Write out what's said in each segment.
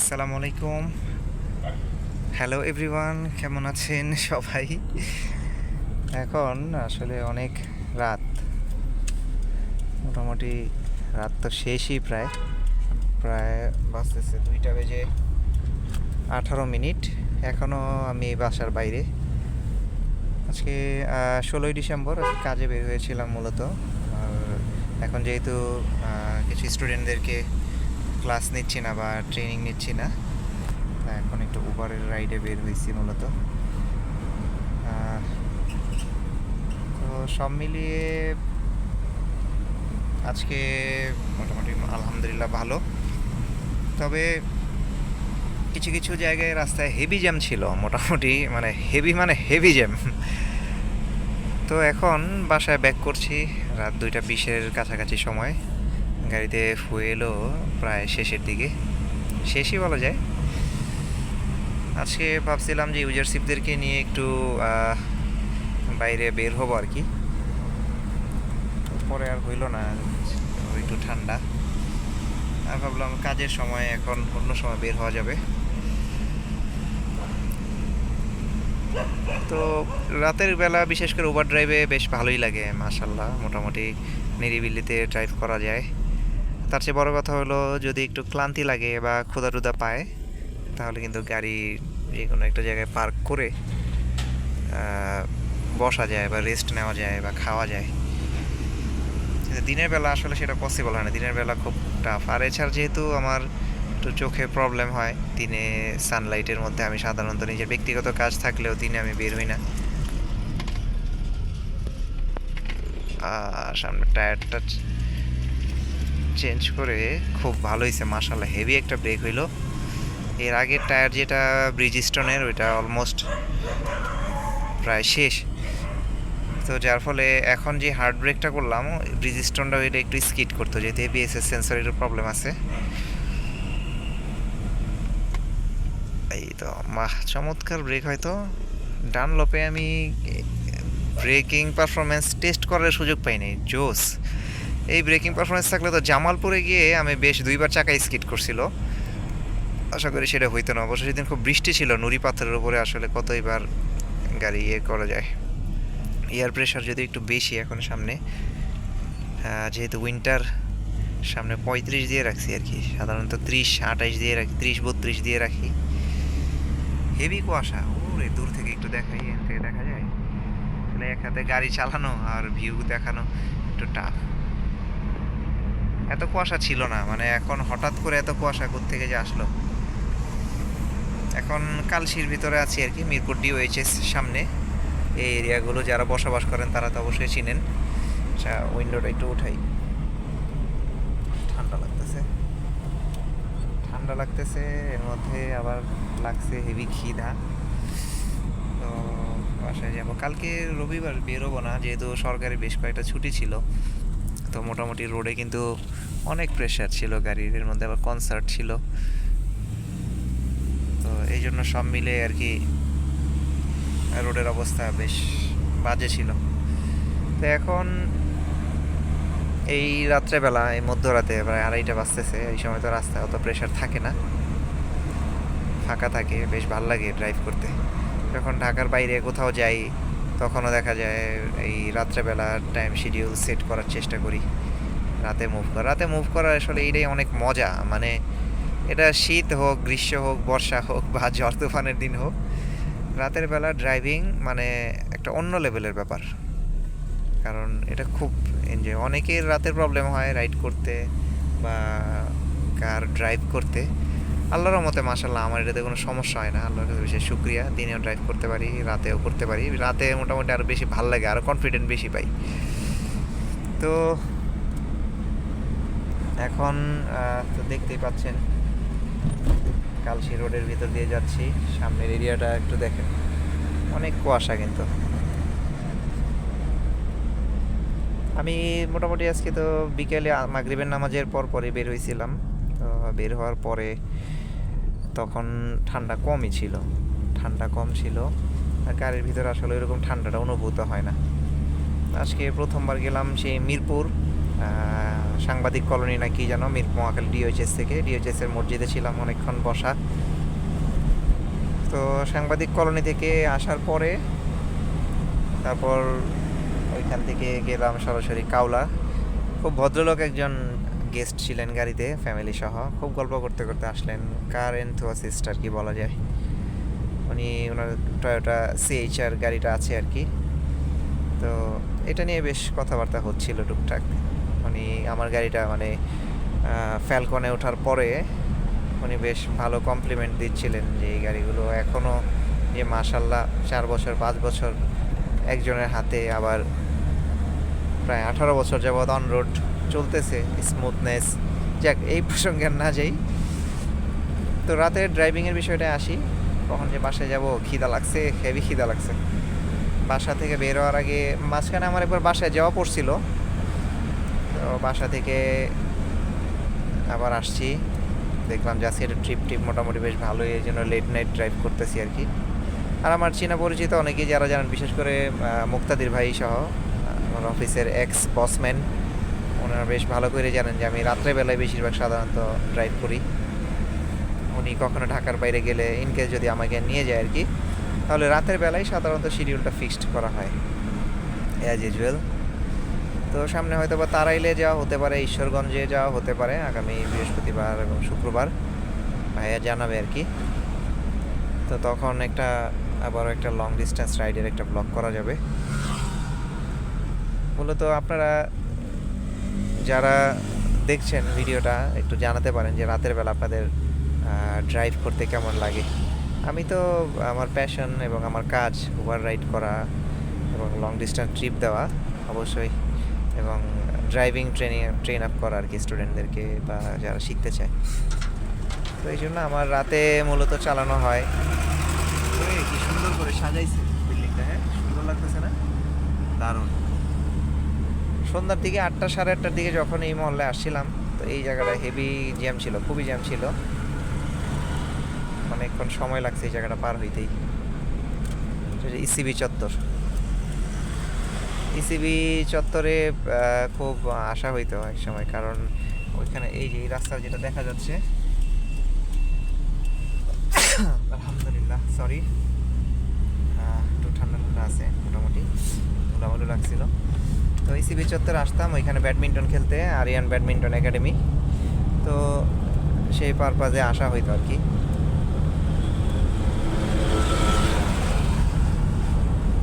আসসালামু আলাইকুম। Hello everyone কেমন আছেন সবাই? এখন আসলে অনেক রাত। মোটামুটি রাত তো শেষই প্রায়। প্রায় বাজতেছে দুইটা বেজে আঠারো মিনিট। এখনও আমি বাসার বাইরে। আজকে ষোলোই ডিসেম্বর কাজে বের হয়েছিলাম মূলত। আর এখন যেহেতু কিছু স্টুডেন্টদেরকে ক্লাস নিচ্ছি না বা ট্রেনিং নিচ্ছি না। তা এখন একটু উবারের রাইডে বের হয়েছি মূলত। তো সব মিলিয়ে আজকে মোটামুটি আলহামদুলিল্লাহ ভালো। তবে কিছু কিছু জায়গায় রাস্তায় হেভি জ্যাম ছিল, মোটামুটি মানে হেভি মানে হেভি জ্যাম তো এখন বাসায় ব্যাক করছি, রাত দুইটা বিশের কাছাকাছি সময়। গাড়িতে ফুয়েলও প্রায় শেষের দিকে। শেষই বলা যায়। আজকে ভাবছিলাম যে ইউজারশিপদেরকে নিয়ে একটু বাইরে বের হব আর কি। পরে আর হইল না, একটু ঠান্ডা। আর ভাবলাম কাজের সময় এখন অন্য সময় বের হওয়া যাবে। তো রাতের বেলা বিশেষ করে ওভার ড্রাইভে বেশ ভালোই লাগে মাশাল্লাহ মোটামুটি নিরিবিলিতে ড্রাইভ করা যায়। তার চেয়ে বড় কথা হলো যদি একটু ক্লান্তি লাগে বা ক্ষুদা টুদা পায়, তাহলে কিন্তু গাড়ি যে কোনো একটা জায়গায় পার্ক করে বসা যায় বা রেস্ট নেওয়া যায় বা খাওয়া যায়। দিনের বেলা আসলে সেটা পসিবল হয় না। দিনের বেলা খুব টাফ আর এছাড়া যেহেতু আমার একটু চোখে প্রবলেম হয়, দিনে সানলাইটের মধ্যে আমি সাধারণত নিজের ব্যক্তিগত কাজ থাকলেও দিনে আমি বের হই না। সামনে টায়ারটা চেঞ্জ করে খুব ভালো হয়েছে মাসাল্লাহ হেভি একটা ব্রেক হইল। এর আগের টায়ার যেটা ব্রিজিস্টনের ওইটা অলমোস্ট প্রায় শেষ। তো যার ফলে এখন যে হার্ড ব্রেকটা করলাম ব্রিজিস্টনটা ওইটা একটু স্কিড করতো, যেহেতু এবিএসএস সেন্সরের প্রবলেম আছে। এই তো মাহ চমৎকার ব্রেক হয়তো ডান লোপে আমি ব্রেকিং পারফরমেন্স টেস্ট করার সুযোগ পাইনি, জোস। এই ব্রেকিং পারফরমেন্স থাকলে তো জামালপুরে গিয়ে আমি বেশ দুইবার চাকা স্কিট করছিল। আশা করি সেটা হইতো না। অবশ্য সেদিন খুব বৃষ্টি ছিল, নুড়ি পাথরের উপরে আসলে কতইবার গাড়ি ইয়ে করা যায়। এয়ার প্রেশার যদি একটু বেশি এখন সামনে যেহেতু উইন্টার সামনে পঁয়ত্রিশ দিয়ে রাখছি আর কি। সাধারণত ত্রিশ আঠাইশ দিয়ে রাখি, ত্রিশ, বত্রিশ দিয়ে রাখি। হেভি কুয়াশা। ওরে, দূর থেকে একটু দেখাই এখান থেকে দেখা যায়। তাহলে এক হাতে গাড়ি চালানো আর ভিউ দেখানো একটু টাফ এত কুয়াশা ছিল না মানে এখন হঠাৎ করে এত কুয়াশা থেকে যে আসলো? এখন কালশির ভিতরে আছি আর কি, মিরপুর ডিওএইচএস সামনে। এই এরিয়াগুলো যারা বসবাস করেন তারা তো অবশ্যই চিনেন। আচ্ছা উইন্ডোটা একটু উঠাই। ঠান্ডা লাগতেছে। ঠান্ডা লাগতেছে, এর মধ্যে আবার লাগছে হেভি খিদা। তো বাসায় যাব। কালকে রবিবার বেরোবো না, যেহেতু সরকারি বেশ কয়েকটা ছুটি ছিল। তো মোটামুটি রোডে কিন্তু অনেক প্রেশার ছিল গাড়ির, এর মধ্যে আবার কনসার্ট ছিল। তো এই জন্য সব মিলে আর কি রোডের অবস্থা বেশ বাজে ছিল। তো এখন এই রাত্রেবেলা, এই মধ্যরাতে প্রায় আড়াইটা বাজতেছে, এই সময় তো রাস্তায় অত প্রেশার থাকে না। ফাঁকা থাকে, বেশ ভালো লাগে ড্রাইভ করতে। যখন ঢাকার বাইরে কোথাও যাই তখনও দেখা যায় এই রাত্রেবেলা টাইম শিডিউল সেট করার চেষ্টা করি। রাতে মুভ করা। রাতে মুভ করা আসলে এইটাই অনেক মজা। মানে এটা শীত হোক, গ্রীষ্ম হোক, বর্ষা হোক বা ঝড় তুফানের দিন হোক, রাতের বেলা ড্রাইভিং মানে একটা অন্য লেভেলের ব্যাপার। কারণ এটা খুব এনজয় অনেকের রাতের প্রবলেম হয় রাইড করতে বা কার ড্রাইভ করতে। আল্লাহর মতে মাসাল্লাহ আমার এটাতে কোনো সমস্যা হয় না। আল্লাহর কাছে বিশেষ শুক্রিয়া। দিনেও ড্রাইভ করতে পারি, রাতেও করতে পারি। রাতে মোটামুটি আরও বেশি ভালো লাগে আরও কনফিডেন্ট বেশি পাই। তো এখন তো দেখতেই পাচ্ছেন, কালশি রোডের ভিতর দিয়ে যাচ্ছি। সামনের এরিয়াটা একটু দেখেন। অনেক কুয়াশা কিন্তু। আমি মোটামুটি আজকে তো বিকেলে মাগরিবের নামাজের পর পরে বের হয়েছিলাম। তো বের হওয়ার পরে তখন ঠান্ডা কমই ছিল। ঠান্ডা কম ছিল। আর গাড়ির ভিতরে আসলে এরকম ঠান্ডাটা অনুভূত হয় না। আজকে প্রথমবার গেলাম সেই মিরপুর সাংবাদিক কলোনি না কি জানো মির মহাখালী ডিওএইচএস থেকে। ডিওএইচএস এর মসজিদে ছিলাম অনেকক্ষণ বসা। তো সাংবাদিক কলোনি থেকে আসার পরে তারপর ওইখান থেকে গেলাম সরাসরি কাউলা। খুব ভদ্রলোক একজন গেস্ট ছিলেন গাড়িতে ফ্যামিলি সহ। খুব গল্প করতে করতে আসলেন কার এনথুয়াসিস্ট আর কি বলা যায়? উনি, ওনার টয়োটা সিএইচআর গাড়িটা আছে আর কি। তো এটা নিয়ে বেশ কথাবার্তা হচ্ছিল টুকটাক। উনি, আমার গাড়িটা মানে ফ্যালকনে ওঠার পরে উনি বেশ ভালো কমপ্লিমেন্ট দিচ্ছিলেন যে এই গাড়িগুলো এখনও যে মাসাল্লাহ চার বছর, পাঁচ বছর একজনের হাতে আবার প্রায় আঠারো বছর যাবৎ অন রোড চলতেছে স্মুথনেস যাক, এই প্রসঙ্গে না যাই। তো রাতের ড্রাইভিংয়ের বিষয়টা আসি। কখন যে বাসায় যাব, খিদা লাগছে হেভি খিদা লাগছে। বাসা থেকে বের হওয়ার আগে মাঝখানে আমার একবার বাসায় যাওয়া পড়ছিল। তো বাসা থেকে আবার আসছি। দেখলাম যে আজকে ট্রিপ ট্রিপ মোটামুটি বেশ ভালোই, এই জন্য লেট নাইট ড্রাইভ করতেছি আর কি। আর আমার চীনা পরিচিত অনেকেই যারা জানেন, বিশেষ করে মুক্তাদির ভাই সহ আমার অফিসের এক্স বসম্যান ওনারা বেশ ভালো করে জানেন যে আমি রাত্রেবেলায় বেশিরভাগ সাধারণত ড্রাইভ করি। উনি কখনো ঢাকার বাইরে গেলে ইনকেস যদি আমাকে নিয়ে যায় আর কি তাহলে রাতের বেলায় সাধারণত শিডিউলটা ফিক্সড করা হয়। অ্যাজ ইউজুয়াল তো সামনে হয়তো বা তারাইলে যাওয়া হতে পারে, ঈশ্বরগঞ্জে যাওয়া হতে পারে, আগামী বৃহস্পতিবার এবং শুক্রবার। ভাইয়া জানাবে আর কি তো তখন একটা আবার একটা লং ডিস্টেন্স রাইডের একটা ব্লগ করা যাবে। মূলত আপনারা যারা দেখছেন ভিডিওটা, একটু জানাতে পারেন যে রাতের বেলা আপনাদের ড্রাইভ করতে কেমন লাগে। আমি তো আমার প্যাশন এবং আমার কাজ ওভার রাইড করা এবং লং ডিস্টেন্স ট্রিপ দেওয়া অবশ্যই এবং ড্রাইভিং ট্রেনিং ট্রেন আপ করা আর কি স্টুডেন্টদেরকে বা যারা শিখতে চায়। তো এই জন্য আমার রাতে মূলত চালানো হয়। কি সুন্দর করে সাজাইছে বিল্ডিংটা হ্যাঁ? সুন্দর লাগতেছে না? দারুণ। সন্ধ্যার দিকে আটটা, সাড়ে আটটার দিকে যখন এই মহল্লে আসছিলাম, তো এই জায়গাটা হেভি জ্যাম ছিল, খুবই জ্যাম ছিল। অনেকক্ষণ সময় লাগছে এই জায়গাটা পার হইতেই। ইসিবি চত্বর। ইসিবি চত্বরে খুব আশা হইতো এক সময়, কারণ ওইখানে এই যে এই রাস্তা যেটা দেখা যাচ্ছে। আলহামদুলিল্লাহ সরি একটু ঠান্ডা ঠান্ডা আছে, মোটামুটি। ধুলামুলু লাগছিল। তো ইসিবি চত্বরে আসতাম, ওইখানে ব্যাডমিন্টন খেলতে, আরিয়ান ব্যাডমিন্টন একাডেমি। তো সেই পারপাজে আসা হইতো আর কি।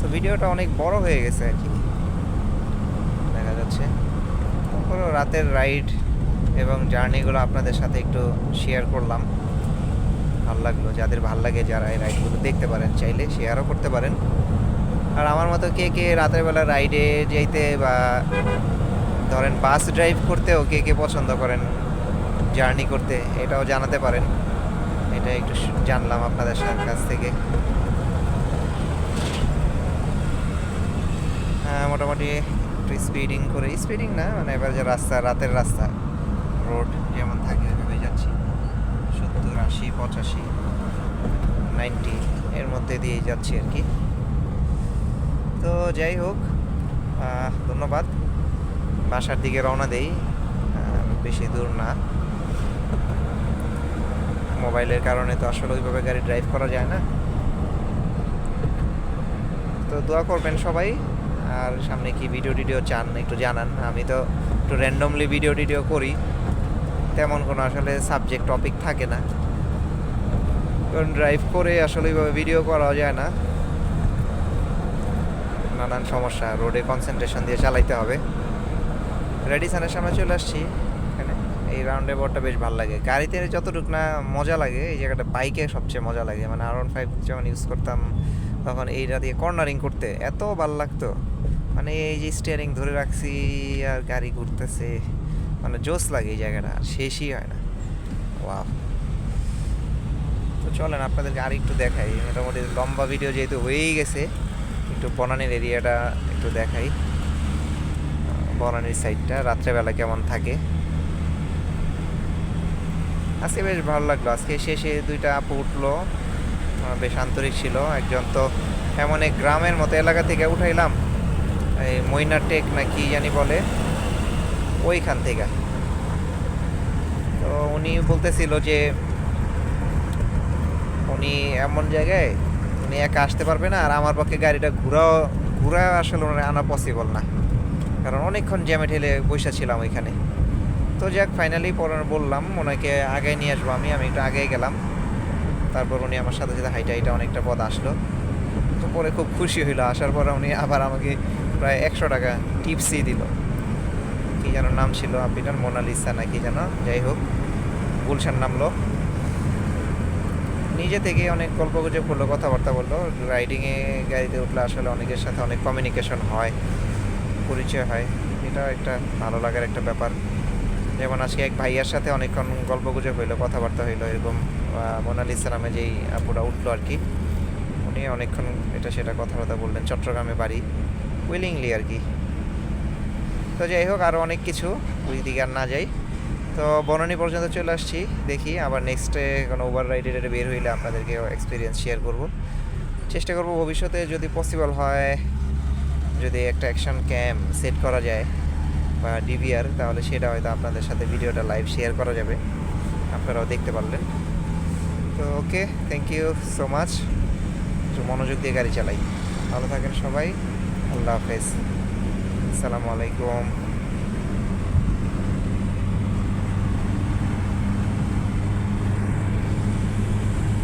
তো ভিডিওটা অনেক বড় হয়ে গেছে আর কি। দেখা যাচ্ছে। তারপরও রাতের রাইড এবং জার্নিগুলো আপনাদের সাথে একটু শেয়ার করলাম। ভালো লাগল। যাদের ভালো লাগে যারা এই রাইডগুলো দেখতে পারেন, চাইলে শেয়ারও করতে পারেন। আর আমার মতো কে কে রাতের বেলা রাইডে যাইতে বা ধরেন বাস ড্রাইভ করতেও কে কে পছন্দ করেন জার্নি করতে, এটাও জানাতে পারেন। এটা একটু জানলাম আপনাদের কাছ থেকে। হ্যাঁ মোটামুটি একটু স্পিডিং করে। স্পিডিং না মানে এবার যে রাস্তা, রাতের রাস্তা। রোড যেমন থাকে, ওইভাবে যাচ্ছি। সত্তর আশি, পঁচাশি নাইনটি এর মধ্যে দিয়েই যাচ্ছি আর কি। তো যাই হোক ধন্যবাদ। বাসার দিকে রওনা দেই বেশি দূর না। মোবাইলের কারণে তো আসলে ওইভাবে গাড়ি ড্রাইভ করা যায় না। তো দোয়া করবেন সবাই, আর সামনে কি ভিডিও টিডিও চান একটু জানান। আমি তো একটু র্যান্ডমলি ভিডিও টিডিও করি, তেমন কোনো আসলে সাবজেক্ট টপিক থাকে না। কারণ ড্রাইভ করে আসলে ওইভাবে ভিডিও করা যায় না। নানান সমস্যা, রোডে কনসেন্ট্রেশন দিয়ে চালাইতে হবে। রেডিসানের সামনে চলে আসছি, এখানে। এই রাউন্ডে বোর্ডটা বেশ ভালো লাগে। গাড়িতে যতটুকু না মজা লাগে, এই জায়গাটা বাইকে সবচেয়ে মজা লাগে। মানে আর ওয়ান ফাইভ যখন ইউজ করতাম, তখন এইটা দিয়ে কর্নারিং করতে এত ভালো লাগতো। মানে এই যে স্টিয়ারিং ধরে রাখছি, আর গাড়ি ঘুরতেছে মানে জোস লাগে এই জায়গাটা, আর শেষই হয় না। ওয়াও তো চলেন, আপনাদেরকে আর একটু দেখাই। মোটামুটি লম্বা ভিডিও যেহেতু হয়েই গেছে একটু বনানির এরিয়াটা একটু দেখাই। বনানির সাইডটা রাত্রেবেলা কেমন থাকে? আজকে বেশ ভালো লাগল। আজকে শেষে দুইটা আপু উঠল। বেশ আন্তরিক ছিল। একজন তো এমন এক গ্রামের মতো এলাকা থেকে উঠাইলাম। এই মইনা টেক না কি জানি বলে। ওইখান থেকে। তো উনি বলতেছিল যে উনি এমন জায়গায় উনি একা আসতে পারবে না, আর আমার পক্ষে গাড়িটা ঘোরাও, ঘোরা আসলে ওনার আনা পসিবল না। কারণ অনেকক্ষণ জ্যামে ঠেলে বসে ছিলাম ওইখানে। তো যাক ফাইনালি পরে বললাম, ওনাকে আগে নিয়ে আসব আমি আমি একটু আগে গেলাম। তারপর উনি আমার সাথে সাথে হাইটা হাইটা অনেকটা পথ আসলো। তো পরে খুব খুশি হইল, আসার পর উনি আবার আমাকে প্রায় একশো টাকা টিপসই দিল। কী যেন নাম ছিল আপনার মোনালিসা না কি যেন, যাই হোক, গুলশান নামলো। নিজে থেকে অনেক গল্প গুজব করল কথাবার্তা বলল। রাইডিংয়ে গাড়িতে উঠলে আসলে অনেকের সাথে অনেক কমিউনিকেশন হয় পরিচয় হয়। এটা একটা ভালো লাগার একটা ব্যাপার। যেমন আজকে এক ভাইয়ার সাথে অনেকক্ষণ গল্প গুজব হইল কথাবার্তা হইল এরকম আহ, মোনালিসা নামে যেই আপুরা উঠল আর কি উনি অনেকক্ষণ এটা সেটা কথাবার্তা বললেন। চট্টগ্রামে বাড়ি উইলিংলি আর কি। তো যাই হোক আরও অনেক কিছু ওই দিকে আর না যাই। তো বনানী পর্যন্ত চলে আসছি, দেখি আবার নেক্সটে কোনো ওভার রাইডে বের হইলে আপনাদেরকে এক্সপিরিয়েন্স শেয়ার করব। চেষ্টা করব ভবিষ্যতে যদি পসিবল হয়, যদি একটা অ্যাকশন ক্যাম্প সেট করা যায় বা ডিভিআর তাহলে সেটা হয়তো আপনাদের সাথে ভিডিওটা লাইভ শেয়ার করা যাবে। আপনারাও দেখতে পারলেন। তো okay thank you so much মনোযোগ দিয়ে গাড়ি চালাই। ভালো থাকেন সবাই। আল্লাহ হাফেজ। আসসালামু আলাইকুম।